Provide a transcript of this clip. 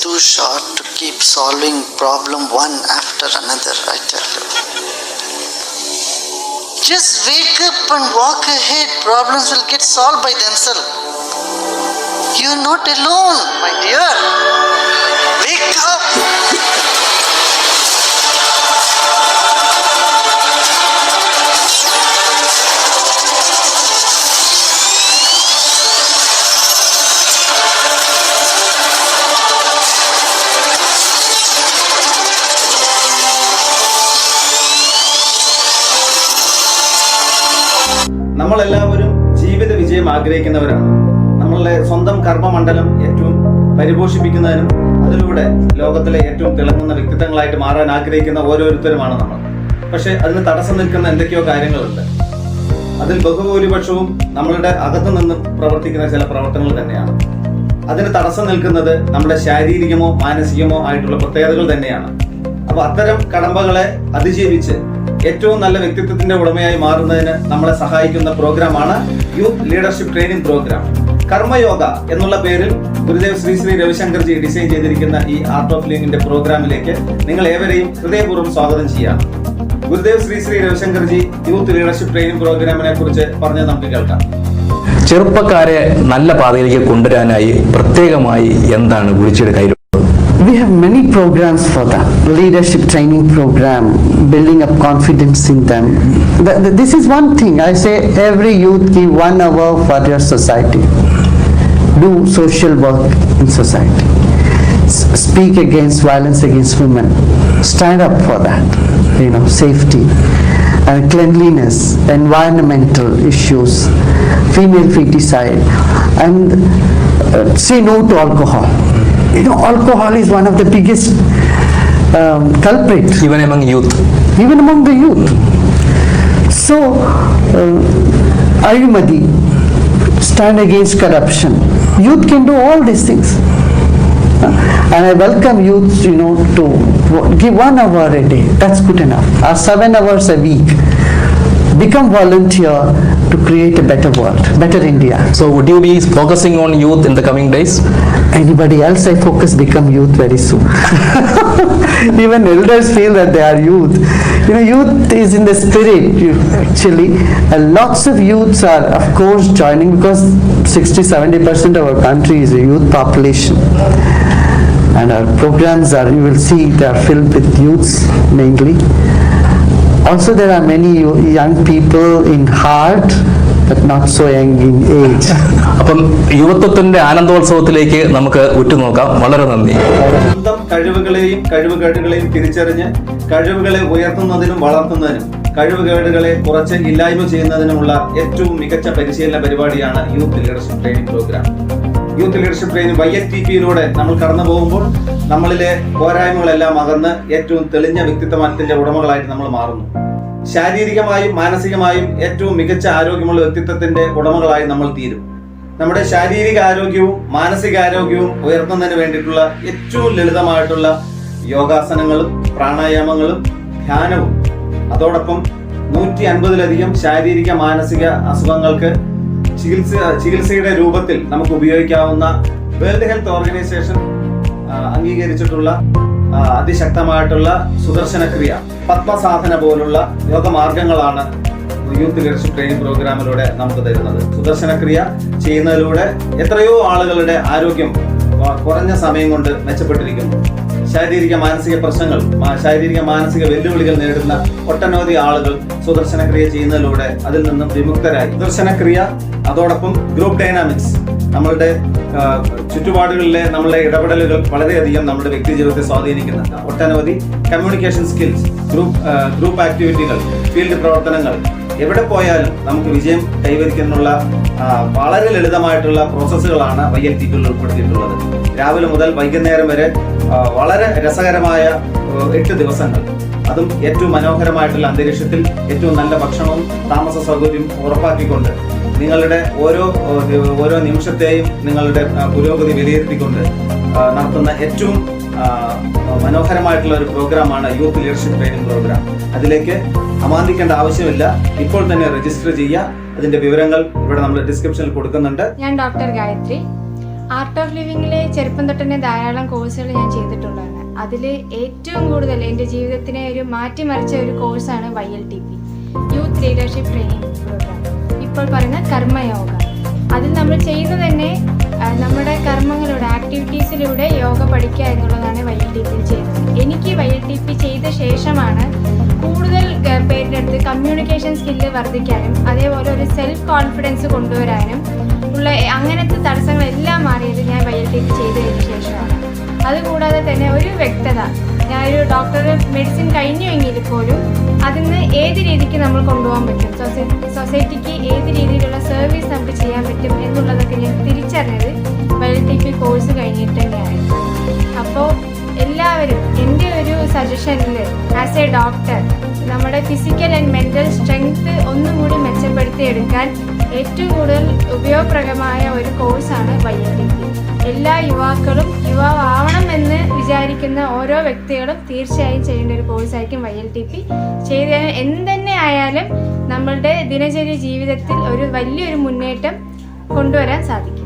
too short to keep solving problem one after another, I tell you. Just wake up and walk ahead. Problems will get solved by themselves. You're not alone, my dear. Wake up. നമ്മളെല്ലാവരും ജീവിത വിജയം ആഗ്രഹിക്കുന്നവരാണ്. നമ്മളുടെ സ്വന്തം കർമ്മമണ്ഡലം ഏറ്റവും പരിപോഷിപ്പിക്കുന്നതിനും അതിലൂടെ ലോകത്തിലെ ഏറ്റവും തിളങ്ങുന്ന വ്യക്തിത്വങ്ങളായിട്ട് മാറാൻ ആഗ്രഹിക്കുന്ന ഓരോരുത്തരുമാണ് നമ്മൾ. പക്ഷെ അതിന് തടസ്സം നിൽക്കുന്ന എന്തൊക്കെയോ കാര്യങ്ങളുണ്ട്. അതിൽ ബഹുഭൂരിപക്ഷവും നമ്മളുടെ അകത്തു നിന്ന് പ്രവർത്തിക്കുന്ന ചില പ്രവർത്തനങ്ങൾ തന്നെയാണ്. അതിന് തടസ്സം നിൽക്കുന്നത് നമ്മുടെ ശാരീരികമോ മാനസികമോ ആയിട്ടുള്ള പ്രത്യേകതകൾ തന്നെയാണ്. അപ്പൊ അത്തരം കടമ്പകളെ അതിജീവിച്ച് ഏറ്റവും നല്ല വ്യക്തിത്വത്തിന്റെ ഉടമയായി മാറുന്നതിന് നമ്മളെ സഹായിക്കുന്ന പ്രോഗ്രാമാണ് youth leadership training programme Karmayoga എന്നുള്ള പേരിൽ ഗുരുദേവ് ശ്രീ ശ്രീ രവിശങ്കർജി ഡിസൈൻ ചെയ്തിരിക്കുന്ന ഈ ആർട്ട് ഓഫ് ലിവിംഗിന്റെ പ്രോഗ്രാമിലേക്ക് നിങ്ങൾ ഏവരെയും ഹൃദയപൂർവം സ്വാഗതം ചെയ്യാം. Gurudev Sri Sri Ravi Shankar ji youth leadership training പ്രോഗ്രാമിനെ കുറിച്ച് പറഞ്ഞ് നമുക്ക് കേൾക്കാം. ചെറുപ്പക്കാരെ നല്ല പാതയിലേക്ക് കൊണ്ടുവരാനായി പ്രത്യേകമായി എന്താണ് കയ്യിൽ We have many programs for that. Leadership training program, building up confidence in them. Th- th- This is one thing. I say every youth give one hour for your society. Do social work in society. S- Speak against violence against women. Stand up for that. You know, safety and cleanliness, environmental issues, female feticide, and uh, say no to alcohol you know, alcohol is one of the biggest um, culprit. Even among youth. Even among the youth. So, uh, Ayumadi, stand against corruption. Youth can do all these things. Uh, and I welcome youth, you know, to give one hour a day. That's good enough. Or seven hours a week become volunteer to create a better world, better India. So would you be focusing on youth in the coming days? Anybody else I focus become youth very soon. Even elders feel that they are youth. You know, youth is in the spirit actually. And lots of youths are of course joining because 60-70% of our country is a youth population and our programs are you will see they are filled with youths mainly Also, there are many young people in heart, but not so young in age. അപ്പം യുവത്വത്തിന്റെ ആനന്ദോത്സവത്തിലേക്ക് നമുക്ക് ഉറ്റുനോക്കാം. വളരെ നന്ദി. സ്വന്തം കഴിവുകളെയും കഴിവുകേടുകളെയും തിരിച്ചറിഞ്ഞ് കഴിവുകളെ ഉയർത്തുന്നതിനും വളർത്തുന്നതിനും കഴിവുകേടുകളെ കുറച്ച് ഇല്ലായ്മ ചെയ്യുന്നതിനുമുള്ള ഏറ്റവും മികച്ച പരിശീലന പരിപാടിയാണ് youth leadership training programme. Youth leadership training Y S T പിയിലൂടെ നമ്മൾ കടന്നു പോകുമ്പോൾ നമ്മളിലെ പോരായ്മകളെല്ലാം അകന്ന് ഏറ്റവും തെളിഞ്ഞ വ്യക്തിത്വത്തിന്റെ ഉടമകളായിട്ട് നമ്മൾ മാറുന്നു. ശാരീരികമായും മാനസികമായും ഏറ്റവും മികച്ച ആരോഗ്യമുള്ള വ്യക്തിത്വത്തിന്റെ ഉടമകളായി നമ്മൾ തീരും. നമ്മുടെ ശാരീരിക ആരോഗ്യവും മാനസിക ആരോഗ്യവും ഉയർത്തുന്നതിന് വേണ്ടിയിട്ടുള്ള ഏറ്റവും ലളിതമായിട്ടുള്ള യോഗാസനങ്ങളും പ്രാണായാമങ്ങളും ധ്യാനവും. അതോടൊപ്പം നൂറ്റി അൻപതിലധികം ശാരീരിക മാനസിക അസുഖങ്ങൾക്ക് ചികിത്സ ചികിത്സയുടെ രൂപത്തിൽ നമുക്ക് ഉപയോഗിക്കാവുന്ന വേൾഡ് ഹെൽത്ത് ഓർഗനൈസേഷൻ അംഗീകരിച്ചിട്ടുള്ള അതിശക്തമായിട്ടുള്ള അതിശക്തമായിട്ടുള്ള സുദർശനക്രിയ പത്മസാധന പോലുള്ള യോഗമാർഗങ്ങളാണ് യൂത്ത് ലീഡർഷിപ്പ് ട്രെയിനിങ് പ്രോഗ്രാമിലൂടെ നമുക്ക് തരുന്നത്. സുദർശനക്രിയ ചെയ്യുന്നതിലൂടെ എത്രയോ ആളുകളുടെ ആരോഗ്യം കുറഞ്ഞ സമയം കൊണ്ട് മെച്ചപ്പെട്ടിരിക്കുന്നു. ശാരീരിക മാനസിക പ്രശ്നങ്ങൾ ശാരീരിക മാനസിക വെല്ലുവിളികൾ നേരിടുന്ന ഒട്ടനവധി ആളുകൾ സുദർശനക്രിയ ചെയ്യുന്നതിലൂടെ അതിൽ നിന്നും വിമുക്തരായി. സുദർശനക്രിയ അതോടൊപ്പം ഗ്രൂപ്പ് ഡൈനാമിക്സ് നമ്മളുടെ ചുറ്റുപാടുകളിലെ നമ്മളുടെ ഇടപെടലുകൾ വളരെയധികം നമ്മുടെ വ്യക്തി ജീവിതത്തെ സ്വാധീനിക്കുന്നുണ്ട് ഒട്ടനവധി കമ്മ്യൂണിക്കേഷൻ സ്കിൽസ് ഗ്രൂപ്പ് ഗ്രൂപ്പ് ആക്ടിവിറ്റികൾ ഫീൽഡ് പ്രവർത്തനങ്ങൾ. എവിടെ പോയാലും നമുക്ക് വിജയം കൈവരിക്കാനുള്ള വളരെ ലളിതമായിട്ടുള്ള പ്രോസസ്സുകളാണ് വൈ എൽ ടി പിയിൽ ഉൾപ്പെടുത്തിയിട്ടുള്ളത്. രാവിലെ മുതൽ വൈകുന്നേരം വരെ വളരെ രസകരമായ എട്ട് ദിവസങ്ങൾ. അതും ഏറ്റവും മനോഹരമായിട്ടുള്ള അന്തരീക്ഷത്തിൽ ഏറ്റവും നല്ല ഭക്ഷണവും താമസ സൗകര്യവും ഉറപ്പാക്കിക്കൊണ്ട് നിങ്ങളുടെ ഓരോ ഓരോ നിമിഷത്തെയും നിങ്ങളുടെ പുരോഗതി വിലയിരുത്തിക്കൊണ്ട് നടത്തുന്ന ഏറ്റവും മനോഹരമായിട്ടുള്ള ഒരു പ്രോഗ്രാമാണ് യൂത്ത് ലീഡർഷിപ്പ് ട്രെയിനിങ് പ്രോഗ്രാം അതിലേക്ക് അമാന്തിക്കേണ്ട ആവശ്യമില്ല. ഇപ്പോൾ തന്നെ രജിസ്റ്റർ ചെയ്യുക. അതിന്റെ വിവരങ്ങൾ ഇവിടെ നമ്മൾ ഡിസ്ക്രിപ്ഷനിൽ കൊടുക്കുന്നുണ്ട്. ഞാൻ ഡോക്ടർ ഗായത്രി. ആർട്ട് ഓഫ് ലിവിംഗിലെ ചെറുപ്പം തൊട്ട് തന്നെ ധാരാളം കോഴ്സുകൾ ഞാൻ ചെയ്തിട്ടുള്ളതാണ്. അതിൽ ഏറ്റവും കൂടുതൽ എന്റെ ജീവിതത്തിനെ ഒരു മാറ്റിമറിച്ച ഒരു കോഴ്സാണ് Y L T P youth leadership training programme ഇപ്പോൾ പറയുന്ന കർമ്മയോഗ. അതിൽ നമ്മൾ ചെയ്യുന്നത് തന്നെ നമ്മുടെ കർമ്മങ്ങളുടെ ആക്ടിവിറ്റീസിലൂടെ യോഗ പഠിക്കുക എന്നുള്ളതാണ് വൈ എൽ ടി പി ചെയ്യുന്നത്. എനിക്ക് വൈ എൽ ടി പി ചെയ്ത ശേഷമാണ് കൂടുതൽ അടുത്ത് കമ്മ്യൂണിക്കേഷൻ സ്കില്ല് വർദ്ധിക്കാനും അതേപോലെ ഒരു സെൽഫ് കോൺഫിഡൻസ് കൊണ്ടുവരാനും ഉള്ള അങ്ങനത്തെ തടസ്സങ്ങളെല്ലാം മാറിയത് ഞാൻ വൈ ചെയ്തതിന് ശേഷമാണ്. അതുകൂടാതെ തന്നെ ഒരു വ്യക്തത ഞാനൊരു ഡോക്ടർ മെഡിസിൻ കഴിഞ്ഞുവെങ്കിൽ പോലും അതിന് ഏത് രീതിക്ക് നമ്മൾ കൊണ്ടുപോകാൻ പറ്റും? സൊസൈറ്റി സൊസൈറ്റിക്ക് ഏത് രീതിയിലുള്ള സർവീസ് നമുക്ക് ചെയ്യാൻ പറ്റും എന്നുള്ളതൊക്കെ ഞാൻ തിരിച്ചറിഞ്ഞത് വൈ ടി പി കോഴ്സ് കഴിഞ്ഞിട്ട് തന്നെയാണ്. എല്ലാവരും എന്റെ ഒരു സജഷനിൽ ആസ് എ ഡോക്ടർ നമ്മുടെ ഫിസിക്കൽ ആൻഡ് മെന്റൽ സ്ട്രെങ്ത് ഒന്നും കൂടി മെച്ചപ്പെടുത്തിയെടുക്കാൻ ഏറ്റവും കൂടുതൽ ഉപയോഗപ്രദമായ ഒരു കോഴ്സാണ് വൈ എൽ ടി പി എല്ലാ യുവാക്കളും യുവാവാവണം എന്ന് വിചാരിക്കുന്ന ഓരോ വ്യക്തികളും തീർച്ചയായും ചെയ്യേണ്ട ഒരു കോഴ്സായിരിക്കും വൈ എൽ ടി പി. ചെയ്ത് എന്തെന്നെ ആയാലും നമ്മളുടെ ദിനചര്യ ജീവിതത്തിൽ ഒരു വലിയൊരു മുന്നേറ്റം കൊണ്ടുവരാൻ സാധിക്കും.